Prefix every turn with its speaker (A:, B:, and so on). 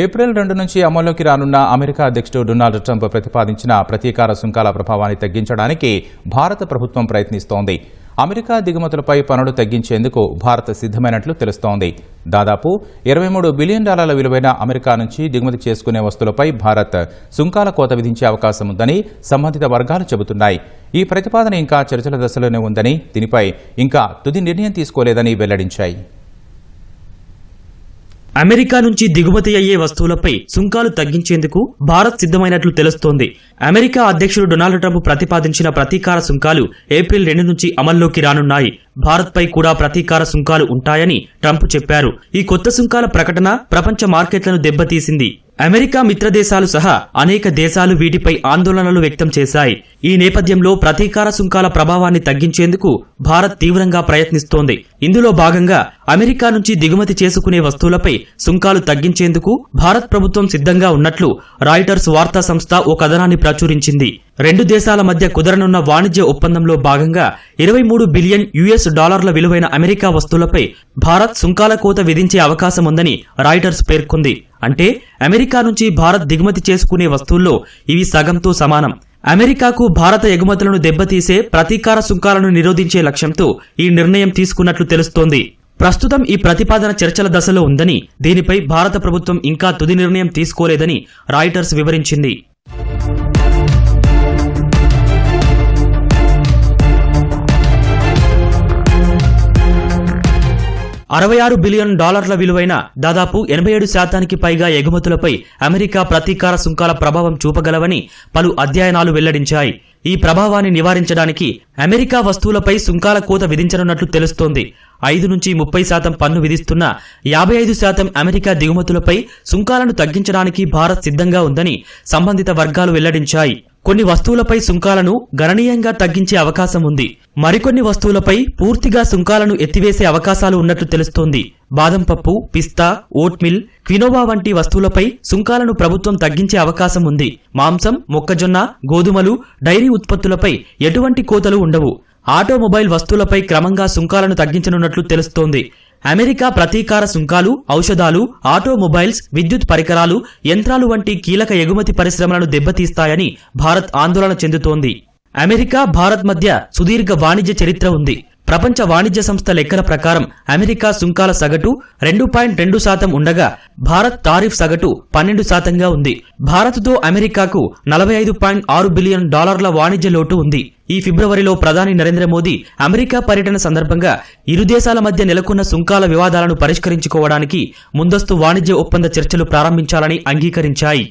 A: April రెండు నుంచి అమల్లోకి రానున్న అమెరికా అధ్యక్షుడు డొనాల్డ్ ట్రంప్ ప్రతిపాదించిన ప్రతీకార సుంకాల ప్రభావాన్ని తగ్గించడానికి భారత ప్రభుత్వం ప్రయత్నిస్తోంది. అమెరికా దిగుమతులపై పనులు తగ్గించేందుకు భారత్ సిద్ధమైనట్లు తెలుస్తోంది. దాదాపు ఇరవై మూడు బిలియన్ డాలర్ల విలువైన అమెరికా నుంచి దిగుమతి చేసుకునే వస్తువులపై భారత్ సుంకాల కోత విధించే అవకాశం ఉందని సంబంధిత వర్గాలు చెబుతున్నాయి. ఈ ప్రతిపాదన ఇంకా చర్చల దశలోనే ఉందని దీనిపై ఇంకా తుది నిర్ణయం తీసుకోలేదని వెల్లడించాయి.
B: అమెరికా నుంచి దిగుమతి అయ్యే వస్తువులపై సుంకాలు తగ్గించేందుకు భారత్ సిద్ధమైనట్లు తెలుస్తోంది. అమెరికా అధ్యక్షుడు డొనాల్డ్ ట్రంప్ ప్రతిపాదించిన ప్రతీకార సుంకాలు ఏప్రిల్ రెండు నుంచి అమల్లోకి రానున్నాయి. భారత్పై కూడా ప్రతీకార సుంకాలు ఉంటాయని ట్రంప్ చెప్పారు. ఈ కొత్త సుంకాల ప్రకటన ప్రపంచ మార్కెట్లను దెబ్బతీసింది. అమెరికా మిత్రదేశాలు సహా అనేక దేశాలు వీటిపై ఆందోళనలు వ్యక్తం చేశాయి. ఈ నేపథ్యంలో ప్రతీకార సుంకాల ప్రభావాన్ని తగ్గించేందుకు భారత్ తీవ్రంగా ప్రయత్నిస్తోంది. ఇందులో భాగంగా అమెరికా నుంచి దిగుమతి చేసుకునే వస్తువులపై సుంకాలు తగ్గించేందుకు భారత్ ప్రభుత్వం సిద్ధంగా ఉన్నట్లు రాయిటర్స్ వార్తా సంస్థ ఓ కథనాన్ని ప్రచురించింది. రెండు దేశాల మధ్య కుదరనున్న వాణిజ్య ఒప్పందంలో భాగంగా ఇరవై మూడు బిలియన్ యుఎస్ డాలర్ల విలువైన అమెరికా వస్తువులపై భారత్ సుంకాల కోత విధించే అవకాశం ఉందని రాయిటర్స్ పేర్కొంది. అంటే అమెరికా నుంచి భారత్ దిగుమతి చేసుకునే వస్తువుల్లో ఇవి సగంతో సమానం. అమెరికాకు భారత ఎగుమతులను దెబ్బతీసే ప్రతీకార సుంకాలను నిరోధించే లక్ష్యంతో ఈ నిర్ణయం తీసుకున్నట్లు తెలుస్తోంది. ప్రస్తుతం ఈ ప్రతిపాదన చర్చల దశలో ఉందని దీనిపై భారత ప్రభుత్వం ఇంకా తుది నిర్ణయం తీసుకోలేదని రాయిటర్స్ వివరించింది. అరవై ఆరు బిలియన్ డాలర్ల విలువైన దాదాపు ఎనభై ఏడు శాతానికి పైగా ఎగుమతులపై అమెరికా ప్రతీకార సుంకాల ప్రభావం చూపగలవని పలు అధ్యయనాలు వెల్లడించాయి. ఈ ప్రభావాన్ని నివారించడానికి అమెరికా వస్తువులపై సుంకాల కోత విధించనున్నట్లు తెలుస్తోంది. ఐదు నుంచి ముప్పై శాతం పన్ను విధిస్తున్న యాభై ఐదు శాతం అమెరికా దిగుమతులపై సుంకాలను తగ్గించడానికి భారత్ సిద్ధంగా ఉందని సంబంధిత వర్గాలు వెల్లడించాయి. కొన్ని వస్తువులపై సుంకాలను గణనీయంగా తగ్గించే అవకాశం ఉంది. మరికొన్ని వస్తువులపై పూర్తిగా సుంకాలను ఎత్తివేసే అవకాశాలు ఉన్నట్లు తెలుస్తోంది. బాదం పప్పు పిస్తా ఓట్మిల్ క్వినోవా వంటి వస్తువులపై సుంకాలను ప్రభుత్వం తగ్గించే అవకాశం ఉంది. మాంసం మొక్కజొన్న గోధుమలు డైరీ ఉత్పత్తులపై ఎటువంటి కోతలు ఉండవు. ఆటోమొబైల్ వస్తువులపై క్రమంగా సుంకాలను తగ్గించనున్నట్లు తెలుస్తోంది. అమెరికా ప్రతీకార సుంకాలు ఔషధాలు ఆటోమొబైల్స్ విద్యుత్ పరికరాలు యంత్రాలు వంటి కీలక ఎగుమతి పరిశ్రమలను దెబ్బతీస్తాయని భారత్ ఆందోళన చెందుతోంది. అమెరికా భారత్ మధ్య సుదీర్ఘ వాణిజ్య చరిత్ర ఉంది. ప్రపంచ వాణిజ్య సంస్థ లెక్కల ప్రకారం అమెరికా సుంకాల సగటు రెండు పాయింట్ రెండు శాతం ఉండగా భారత్ టారిఫ్ సగటు పన్నెండు శాతంగా ఉంది. భారత్తో అమెరికాకు నలభై ఐదు పాయింట్ ఆరు బిలియన్ డాలర్ల వాణిజ్య లోటు ఉంది. ఈ ఫిబ్రవరిలో ప్రధాని నరేంద్ర మోదీ అమెరికా పర్యటన సందర్భంగా ఇరు దేశాల మధ్య నెలకొన్న సుంకాల వివాదాలను పరిష్కరించుకోవడానికి ముందస్తు వాణిజ్య ఒప్పంద చర్చలు ప్రారంభించాలని అంగీకరించాయి.